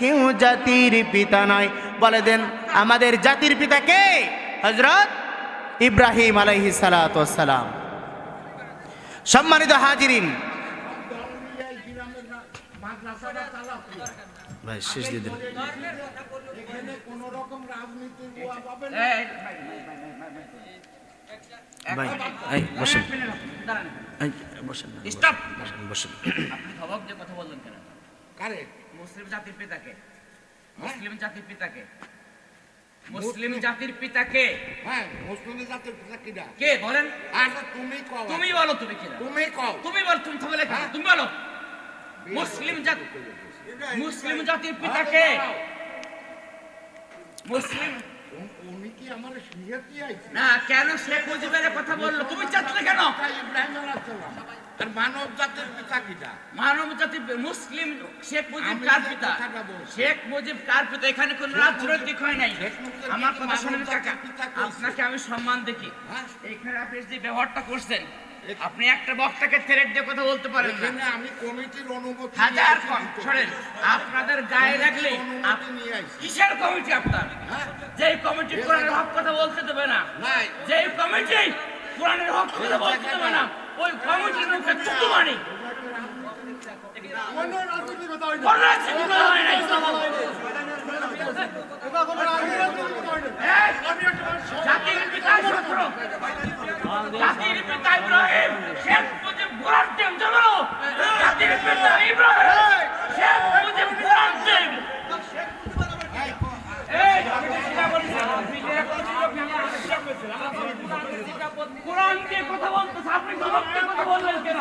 কেউ জাতির পিতা নয়। বলে দেন আমাদের জাতির পিতা কে? হজরত ইব্রাহিম আলাইহি সালাম সম্মানিত হাজিরিন। ভাই শেষ দিয়ে দিন। এখানে কোন রকম রাজনীতির বোয়া পাবেন এই, ভাই এই বসেন বসেন বসেন বসেন। আপনি ধমক দিয়ে কথা বললেন কেন? কারে? মুসলিম জাতির পিতাকে। মুসলিম জাতির পিতাকে। মুসলিম জাতির পিতাকে। হ্যাঁ মুসলিম জাতির পিতা কিনা কে বলেন? আচ্ছা তুমি কও তুমি বলো তুমি কিনা তুমি কও। তুমি বল তুমি থামলে তুমি বলো। মুসলিম জাতি মুসলিম জাতির পিতাকে। মুসলিম উনি কি আমার আইছে? না কেন শেখ মুজিবের কথা বলল? তুমি চাচ্ছিলে কেন? ইব্রাহিম আলাইহিসসালাম আর মানব জাতির পিতা কিনা মানব জাতি মুসলিম শেখ মুজিব কার পিতা? শেখ মুজিব কার পিতা? এখানে কোন রাজনৈতিক হয় নাই। আমার কথা শুনেন কাকা। আপনাকে আমি সম্মান দেখি। হ্যাঁ? এখানে আপনি যে ব্যবহারটা করছেন আপনি একটা বক্তাকে থ্রেট দিয়ে কথা বলতে পারেন না। আমি কমিটির অনুমতি হাজার কম। শোনেন আপনাদের গায়ে লাগলে কিসের কমিটি আপনার? হ্যাঁ? যে কমিটি কোরআনের হক কথা বলতে দেবে না। যে কমিটি কোরআনের হক কথা বলতে দেবে না। ওই কমিটির মুখে নাই। এই, জাতির পিতা জাতির পিতা ইব্রাহিম শেখ মুজিব কোরআন টিম জানো জাতির পিতা ইব্রাহিম শেখ মুজিব কোরআন টিম এই আমি তো সেটা বলছি না। আপনি যে এখন ছিল, আপনি আমাকে সেটা বলছেন। আমার কোরআন দিয়ে কথা বলতেছে আপনি ধমক দিয়ে কথা বললেন কেন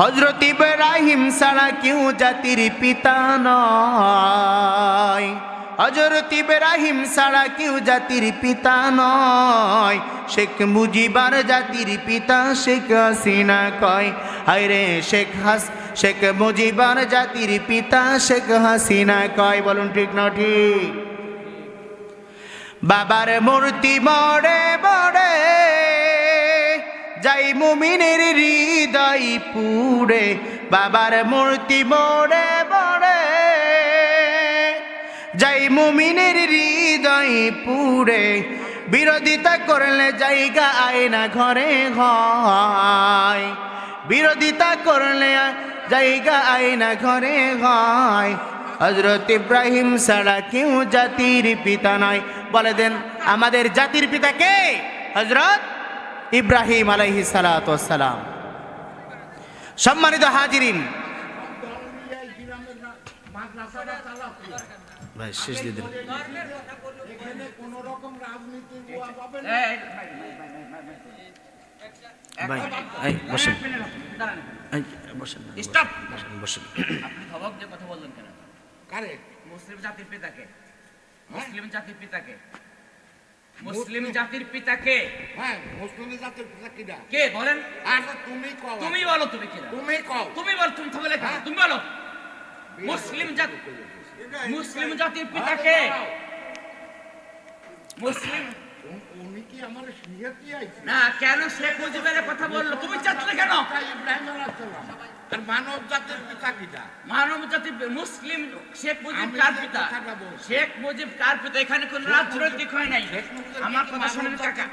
হজরত ইব্রাহিম ছাড়া কেউ জাতির পিতা নয়। হজরত ইব্রাহিম ছাড়া কেউ জাতির পিতা নয়। শেখ মুজিবার জাতির পিতা শেখ হাসিনা কয়, হায়রে শেখ হাস, শেখ মুজিবার জাতির পিতা শেখ হাসিনা কয়। বলুন ঠিক না ঠিক? বাবার মূর্তি মরে মরে যাই মুমিনের হৃদয় পুরে বাবার মূর্তি মরে মরে। যাই মুমিনের হৃদয় পুরে বিরোধিতা করলে জায়গা আয়না ঘরে হয় বিরোধিতা করলে জায়গা আয়না ঘরে হয় হজরত ইব্রাহিম ছাড়া কেউ জাতির পিতা নয়। বলে দেন, আমাদের জাতির পিতা কে? হজরত ইব্রাহিম আলাইহি সালাম সম্মানিত হাজিরিন? ভাই শেষ দিয়ে দিন। ভাই এই বসেন। এই বসেন বসেন বসেন। আপনি ধমক দিয়ে কথা বললেন কেন? কারে? মুসলিম জাতির পিতাকে। মুসলিম জাতির পিতাকে। মুসলিম জাতির পিতাকে হ্যাঁ মুসলিম জাতির পিতা কিনা কে বলেন? আচ্ছা তুমি কও তুমি বলো তুমি কিনা তুমি কও। তুমি বল তুমি তুমি বলো। মুসলিম জাতি মুসলিম জাতির পিতাকে মুসলিম উনি কি আমার শিখাতে আইছে? না কেন শেখ মুজিবের কথা বলল? তুমি চাচ্ছিলে কেন? ইব্রাহিম আলাইহিসসালাম আর মানব জাতির পিতা কিনা মানব জাতি মুসলিম শেখ মুজিব কার পিতা? শেখ মুজিব কার পিতা? এখানে কোন রাজনৈতিক হয় নাই। আমার কথা শুনেন কাকা।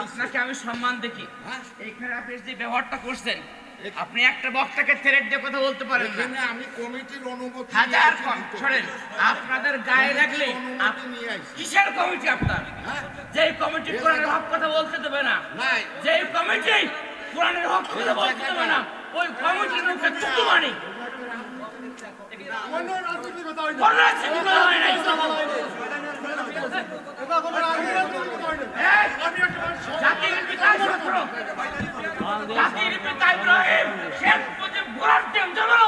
আপনাকে আমি সম্মান দেখি। হ্যাঁ? এখানে আপনি যে ব্যবহারটা করছেন আপনি একটা বক্তাকে থ্রেট দিয়ে কথা বলতে পারেন না। আমি কমিটির অনুমতি হাজার কম। শোনেন আপনাদের গায়ে লাগলে নিয়ে কিসের কমিটি আপনার? হ্যাঁ? যে কমিটি কোরআনের হক কথা বলতে দেবে না। যে কমিটি কোরআনের হক কথা বলতে দেবে না। ওই কমিটির মুখে নাই। এই, জাতির পিতা ইব্রাহিম। শেখ মুজিব কোরআন টেম জানো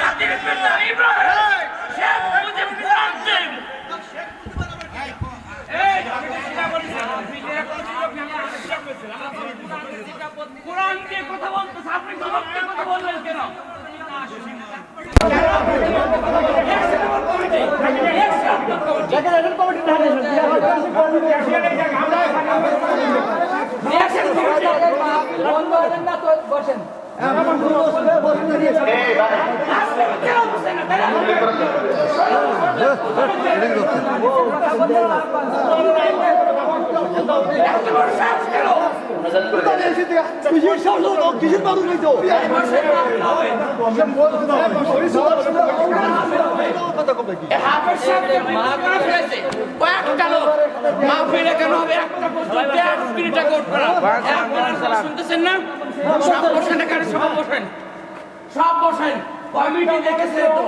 জাতির পিতা ইব্রাহিম শেখ মুজিব কোরআন টিম এই আমি তো সেটা বলছি না। আপনি যে এখন ছিল, আপনি আমাকে সেটা বলছেন। আমার কোরআন দিয়ে কথা বলতেছে আপনি ধমক কথা বললেন কেন? বসেন সব বসেন সব বসেন কমিটি দেখেছে তো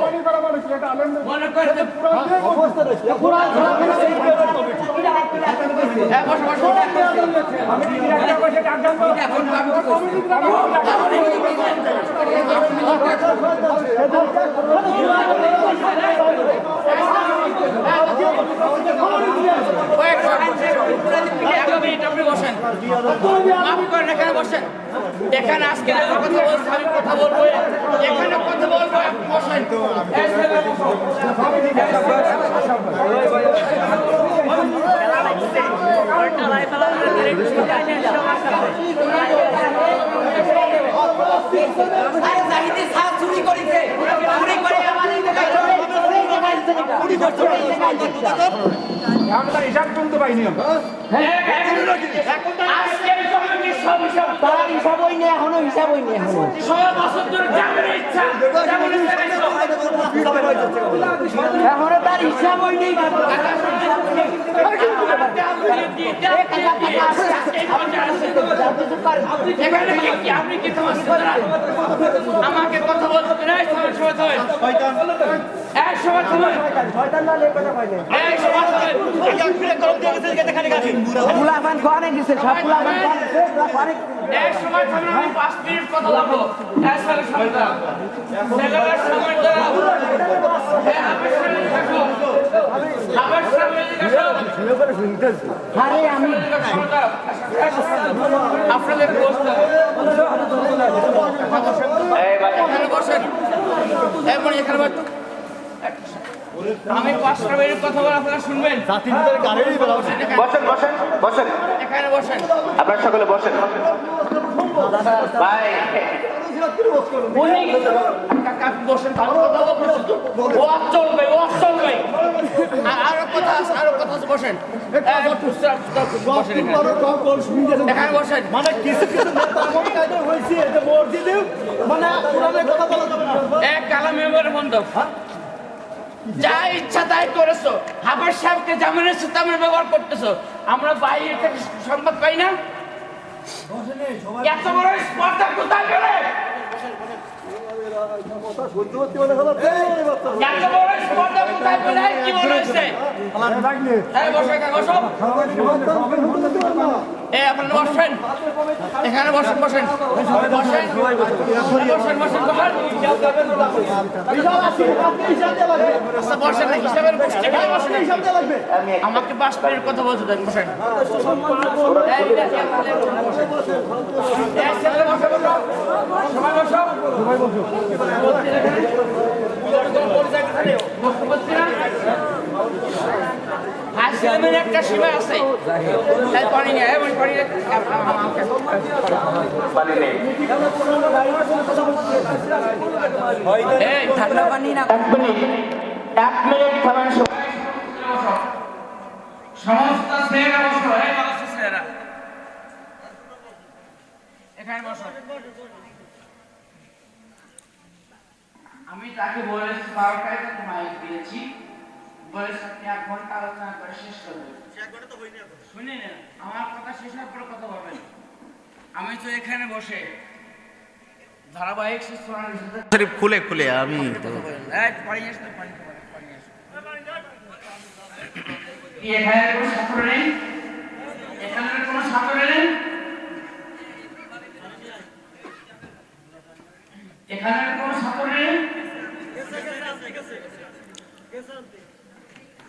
মনে করে যে হ্যাঁ, বসো, বসো। এখন কমিটি এক মিনিট আপনি বসেন মাফ বসেন এখানে আজকে আমার কথা বলছে আমি কথা বলব। এখানে কথা বলব চুরি করেছে। চুরি করে আমাদের আজকের কমিটির সব হিসাব তার হিসাব হইনি এখনও হিসাব হইনি। এখনও ষোলো বছর ধরে জামিনের ইচ্ছা ইচ্ছা এখনও তার হিসাব হইনি। আমাকে কথা বলতে নাই সময় সময় থামেন এক সময় থামেন এক সময় থামেন ফুলাফান খাওয়ানে গেছে সব ফুলাফান খাওয়ানে এক সময় থামেন আমি পাঁচ মিনিট কথা বলব এক সালের সময় দাও সময় দাও হ্যাঁ, আমার সামনে দেখো। আমার সামনে দেখো। আরে আমি আপনাদের পাঁচটা মিনিট কথা বলে আপনারা শুনবেন। বসেন বসেন বসেন। এখানে বসেন। আপনারা সকলে বসেন। ভাই কাকা বসেন ভালো কথা বলতেছেন তো। ওয়াজ চলবে ওয়াজ চলবে। আরও কথা আছে আরও কথা আছে বসেন। এই, চুপচাপ, চুপচাপ বসেন এখানে। এখানে বসেন। মানে কিছু কিছু নেতা এমন কায়দা হয়েছে মসজিদে মানে কথা বলা যাবে না। এক কালা মেম্বার বন্ধ। যা ইচ্ছা তাই করেছ। হাবার সাহেবকে জামিনের সাথে আমরা ব্যবহার করতেছো। আমরা বাইরে থেকে সংবাদ পাই না। এত বড় স্পর্ধা কোথায় পেলে? কি মনে হচ্ছে এখানে আপনারা বসেন। এখানে বসেন বসেন। বসেন বসেন বসেন বসেন। আচ্ছা আমাকে পাঁচ মিনিট কথা বলতে দেন, বসেন। না? একটা সীমা আছে। তাই পানি নেই পানি ঠান্ডা পানি না। এক মিনিট এক মিনিট থামেন সমস্ত স্নেহেরা বসো এই সমস্ত স্নেহেরা। এখানে বসো। আমি তাকে বলেছি বারোটায় দিয়েছি আপনি এক ঘণ্টা আলোচনা করে শেষ করবেন শুনে নেন আমার কথা শেষ হওয়ার পরে কথা বলবেন। আমি তো এখানে বসে ধারাবাহিক শরীফ খুলে খুলে আমি তো এখানে কোনো ছাত্র নেই? এখানে কোনো ছাত্র নেই? এখানে কোনো ছাত্র নেই?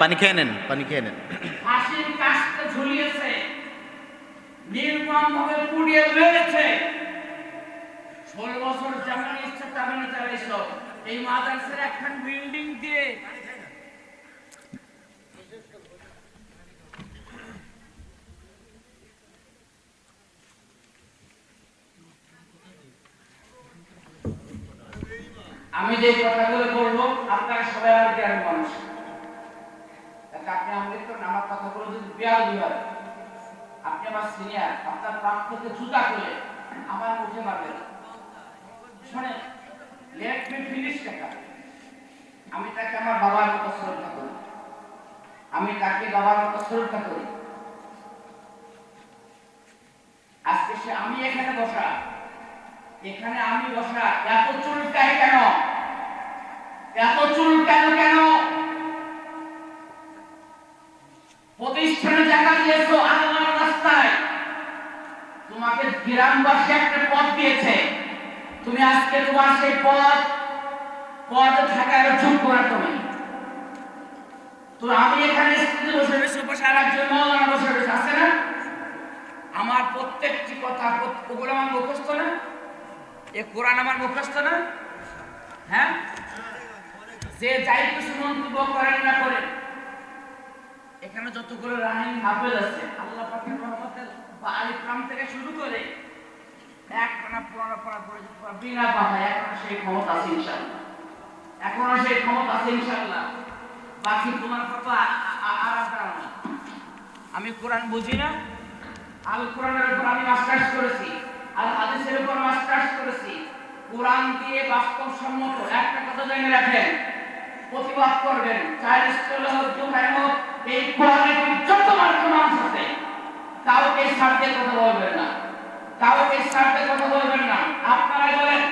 পানি খেয়ে নেন পানি খেয়ে নেন। ফাঁসির কাস্তে ঝুলিয়েছে নির্মম ভাবে পুড়িয়ে মেরেছে ষোল বছর যেমন ইচ্ছা তেমন চালাইছিল এই মাদ্রাসার একখান বিল্ডিং দিয়ে আমি যে কথাগুলো বলব, আপনারা সবাই আমার গ্রামের মানুষ। আপনি আমাদের তো আমার কথাগুলো যদি বেয়াল হয় আপনি আমার সিনিয়র আপনার প্রাণ থেকে জুতা খুলে আমার মুখে মারবেন। শোনে লেট মি ফিনিশ টাকা আমি তাকে আমার বাবার মতো শ্রদ্ধা করি। আমি তাকে বাবার মতো শ্রদ্ধা করি। আজকে সে আমি এখানে বসা। এখানে আমি বসা। এত চুলকায় কেন? এত চুল কেন কেন? প্রতিষ্ঠানে জায়গা দিয়েছ আল্লাহর রাস্তায়। তোমাকে গ্রামবাসী একটা পথ দিয়েছে। তুমি আজকে তোমার সেই পথ পদ থাকার যোগ্য না তুমি। তো আমি এখানে স্ত্রী বসে রয়েছি বসে আর একজন মৌলানা বসে রয়েছে, আছে না? আমার প্রত্যেকটি কথা ওগুলো আমার মুখস্থ না? এ কোরআন আমার মুখস্থ না? হ্যাঁ? যে যাই কিছু মন্তব্য করেন না করেন। এখানে যতগুলো রানিং হাফেজ আছে, আল্লাহ পাকের রহমতে বাড়ি প্রাম থেকে শুরু করে এক টানা পুরানো পড়া করে যেতে পারবে। বিনা বাধায় এখনও সেই ক্ষমতা আছে ইনশাআল্লাহ। এখনও সেই ক্ষমতা আছে ইনশাআল্লাহ। বাকি তোমার কথা আলাদা আমি কোরআন বুঝি না। আল কোরআনের উপর আমি মাস্টার্স করেছি। আর হাদিসের উপর মাস্টার্স করেছি। কোরআন দিয়ে বাস্তবসম্মত। একটা কথা জেনে রাখেন। প্রতিবাদ করবেন। এই যত মানুষ আছে কথা বলবেন না। কথা বলবেন না। আপনারা বলেন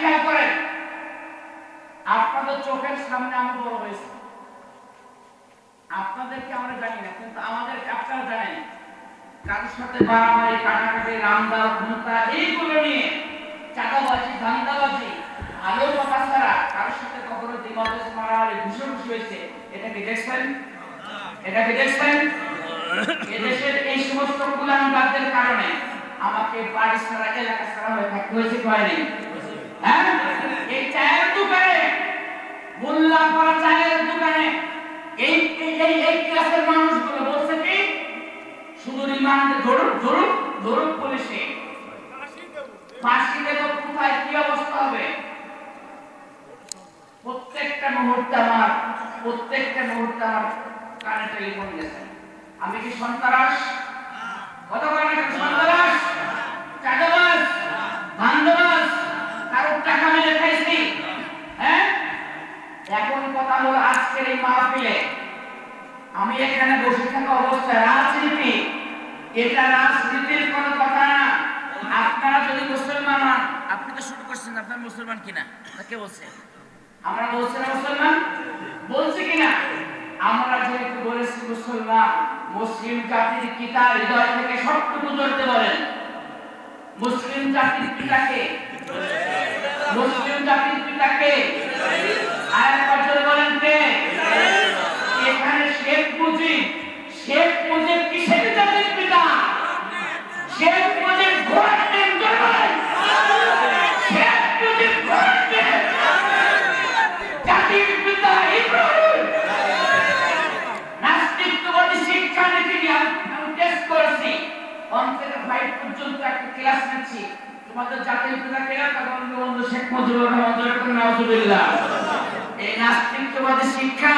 খেয়াল করেন, আপনাদের চোখের সামনে আমি বড় হয়েছি। আপনাদেরকে আমরা জানি না, কিন্তু আমাদের আপনারা জানেন কারোর সাথে মারামারি কাটাকাটি রামদার ঘুমতা এইগুলো নিয়ে চাঁদাবাজি, ধান্দাবাজি আলো কথা ছাড়া কারোর সাথে কখনো দিমাগে মারামারি ঘুষে ঘুষি হয়েছে এটা কি দেখছেন এটা কি দেখছেন এদেশের এই সমস্ত কুলাঙ্গারদের কারণে আমাকে বাড়ি ছাড়া এলাকা ছাড়া হয়ে থাকতে হয়েছে হয়নি? হ্যাঁ? এই চায়ের দোকানে, মোল্লা পাড়া চায়ের দোকানে, এই- এই এই ক্লাসের মানুষগুলো বলছে কি? শুধু রিমান্ডে ধরুক ধরুক ধরুক পুলিশে। ফাঁসি দেব কোথায়? কি অবস্থা হবে? প্রত্যেকটা মুহূর্তে আমার, প্রত্যেকটা মুহূর্তে আমার কানে টেলিফোন গেছে। আমি কি সন্তারাস? হ্যাঁ? এখন আমি এখানে বসে থাকা অবস্থায় এটা কোনো কথা না। আপনারা যদি মুসলমান আপনি তো শুরু করছেন, আপনার মুসলমান কিনা? কে বলছে? আমরা বলছি না মুসলমান? বলছি কিনা? আমরা যেহেতু বলেছি মুসলমান, মুসলিম জাতির পিতা হৃদয় থেকে সবটুকু ধরতে বলেন। মুসলিম জাতির পিতাকে মুসলিম জাতির পিতাকে আয়াত বছর বলেন কে? এখানে শেখ মুজিব। শেখ মুজিব কিসের জাতির পিতা? শেখ মুজিব ঘোড়ার ফাইভ পর্যন্ত একটা ক্লাস নিচ্ছি। তোমাদের জাতির পিতা কে তখন শেখ মুজিবুর রহমান জয় নাউজুবিল্লাহ। এই নাস্তিকবাদী শিক্ষা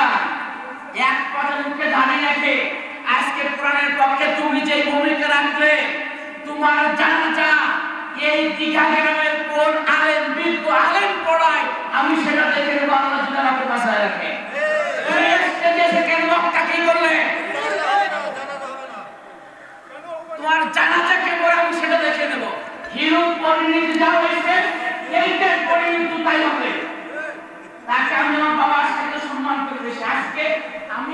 এক কথা মুখে দাঁড়িয়ে রাখে আজকে কোরআনের পক্ষে তুমি যে ভূমিকা রাখলে তোমার জানাজা এই দীঘা গ্রামের কোন আলেম বিজ্ঞ আলেম পড়ায়, আমি সেটা দেখে নেব আল্লাহ যদি আমাকে বাঁচায় রাখে। তোমার জানাজা কে পড়ে আমি সেটা দেখে দেব। হিরো পরিণীতি যা হয়েছে, এইটার পরিণীতি তাই হবে। তাকে আমি আমার বাবার সাথে সম্মান করে দিয়েছি। আজকে আমি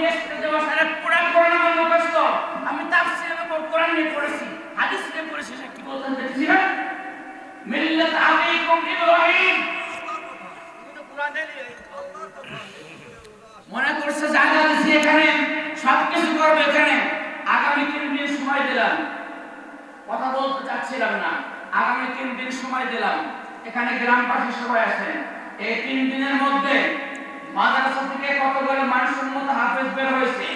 কতগুলো মানুষের মতো হাফেজ বের হয়েছে।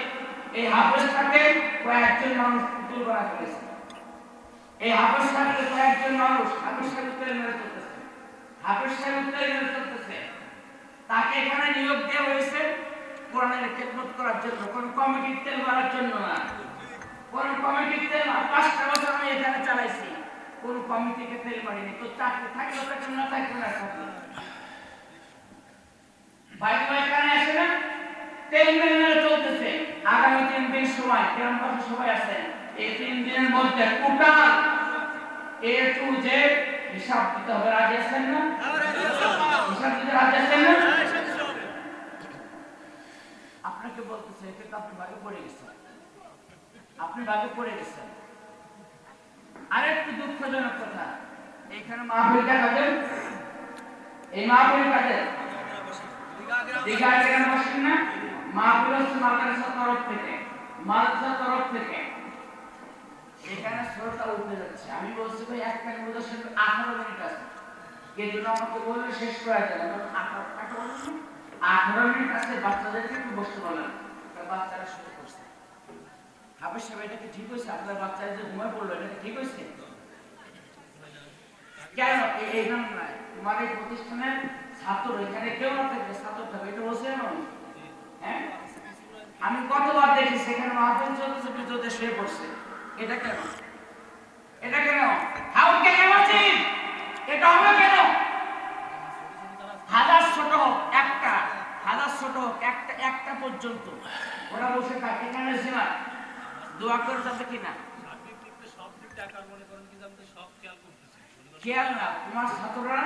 এই হাফেজটাকে কয়েকজন মানুষ পুতুল করা করেছে এই হাফেজ সাহেবকে কয়েকজন মানুষ হাফেজ সাহেব উত্তরে মেরে চলতেছে হাফেজ সাহেব উত্তরে মেরে চলতেছে তাকে এখানে নিয়োগ দেওয়া হয়েছে কোরআনের খেদমত করার জন্য। কোন কমিটির তেল মারার জন্য না। কোন কমিটির তেল পাঁচটা বছর আমি এখানে চালাইছি। কোন কমিটিকে তেল মারিনি। তো চাকরি থাকলে কেন না থাকবে না থাকবে ভাই এখানে আসে না? চলতেছে। আগামী তিন দিন সময় আছেন? এই তিন দিনের মধ্যে টোটাল এ টু হিসাব দিতে হবে, রাজি আছেন না? হিসাব দিতে রাজি আছেন না? আপনাকে বলতেছে আপনি ভাগে পড়ে গেছেন। আপনি ভাগে পড়ে গেছেন। আরেকটু দুঃখজনক কথা, এখানে মাহফিল কাদের এই মাহফিল কাদের দীঘা এখানে বসেন না? মাহফিল হচ্ছে মাদ্রাসার তরফ থেকে, মাদ্রাসার তরফ থেকে। এখানে উঠে যাচ্ছে। আমি বলছি, ভাই আঠারো মিনিট আছে। কে আমাকে শেষ করে আঠারো আঠারো মিনিট? আছে একটু বসতে বাচ্চারা শুরু এটা কি ঠিক হয়েছে? আপনার বাচ্চারা যে ঘুমায় পড়ল, এটা ঠিক হয়েছে? কেন? এই নাম নাই। তোমার প্রতিষ্ঠানের ছাত্র, এখানে কেউ না থাকবে ছাত্র থাকবে এটা আমি হ্যাঁ আমি কতবার দেখি সেখানে মাহফিল চলতেছে ভিতরে শুয়ে পড়ছে। এটা কেন? এটা কেন? হাউ কেন আছি এটা হবে কেন? হাজার ছোট হোক একটা হাজার ছোট হোক একটা একটা পর্যন্ত। ওরা বসে থাকে এখানে সীমা দোয়া করে যাবে কিনা খেয়াল না তোমার ছাত্ররা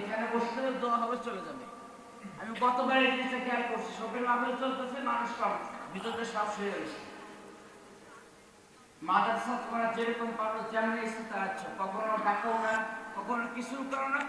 এখানে হবে, দোয়া হবে চলে যাবে। আমি কতবার জিনিসটা খেয়াল করছি, সবের লাভে চলতেছে, মানুষ কম ভিতরে সব হয়ে গেছে মাদ্রাসা তোমরা যেরকম পারো যেমন এসে তারা কখনো ডাকো না, কখনো কিছু করো না